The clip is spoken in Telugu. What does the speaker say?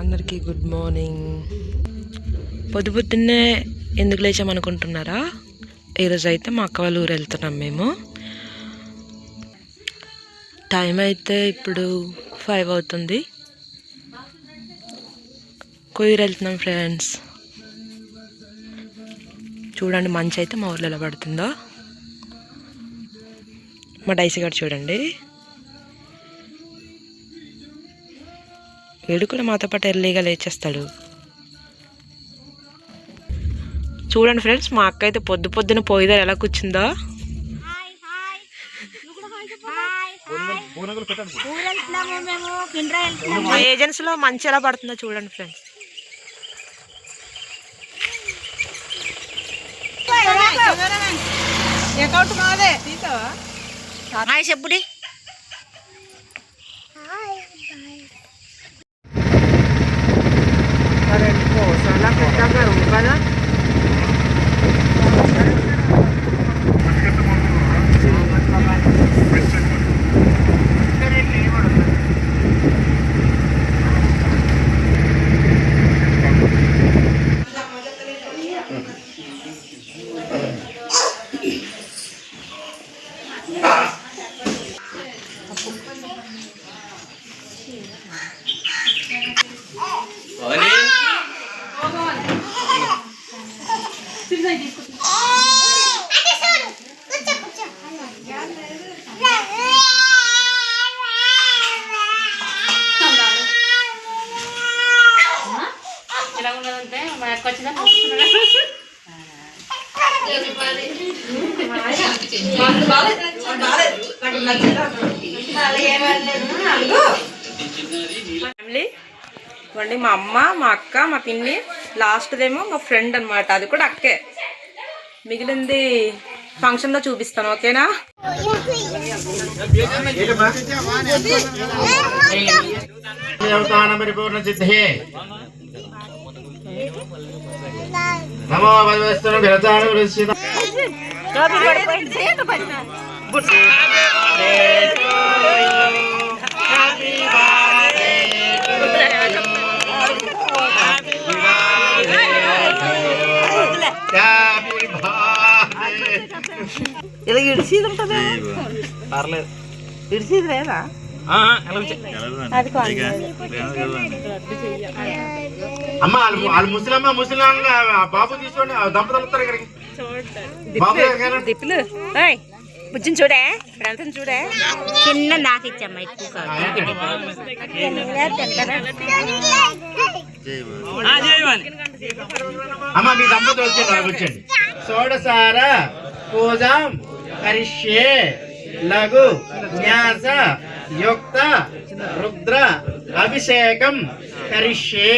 అందరికీ గుడ్ మార్నింగ్. పొద్దు పొద్దున్నే ఎందుకు లేచామనుకుంటున్నారా? ఈరోజు అయితే మా అక్క వాళ్ళ ఊరు వెళ్తున్నాం మేము. టైం అయితే ఇప్పుడు ఫైవ్ అవుతుంది. కొయ్యూరు వెళ్తున్నాం ఫ్రెండ్స్ చూడండి మంచి అయితే మా ఊర్లో ఎలా పడుతుందో. మా డైసీ గారు చూడండి. వీడు కూడా మాతో పాటు ఎర్లీగా లేచేస్తాడు. చూడండి ఫ్రెండ్స్ మా అక్క అయితే పొద్దు పొద్దున పోయిదా ఎలా కూర్చుందో? మా ఏజెన్సీలో మంచి ఎలా పడుతుందో చూడండి ఫ్రెండ్స్. అకౌంట్ మాదే తీసావా? హాయ్ చెప్పుడి. अरे गौशाला कट्टा का होगा ना Yeah. ఫ్యామిలీ ఇవ్వండి మా అమ్మ మా అక్క మా పిన్ని లాస్ట్దేమో మా ఫ్రెండ్ అనమాట అది కూడా అక్కే. మిగిలింది ఫంక్షన్లో చూపిస్తాను ఓకేనా? అవతాన పరిపూర్ణ సిద్ధే నమో భగవస్తును విరతాన ఇలా ఇడిసిది ఉంటుంది పర్లేదు. ఇడిసిది లేదా అమ్మ వాళ్ళు ముసలమ్మ ముసలమ్మ బాబు తీసుకోండి దంపతులు వస్తారు ఇక్కడికి. దిప్పులు బుజ్జిని చూడే వెళ్తాను చూడే. చిన్న నాకు ఇచ్చమ్మా ఎక్కువ అమ్మ మీ దంపతులు వచ్చేయండి షోడసార పూజాం కరిష్యే లఘు న్యాస యుక్త రుద్ర అభిషేకం కరిష్యే.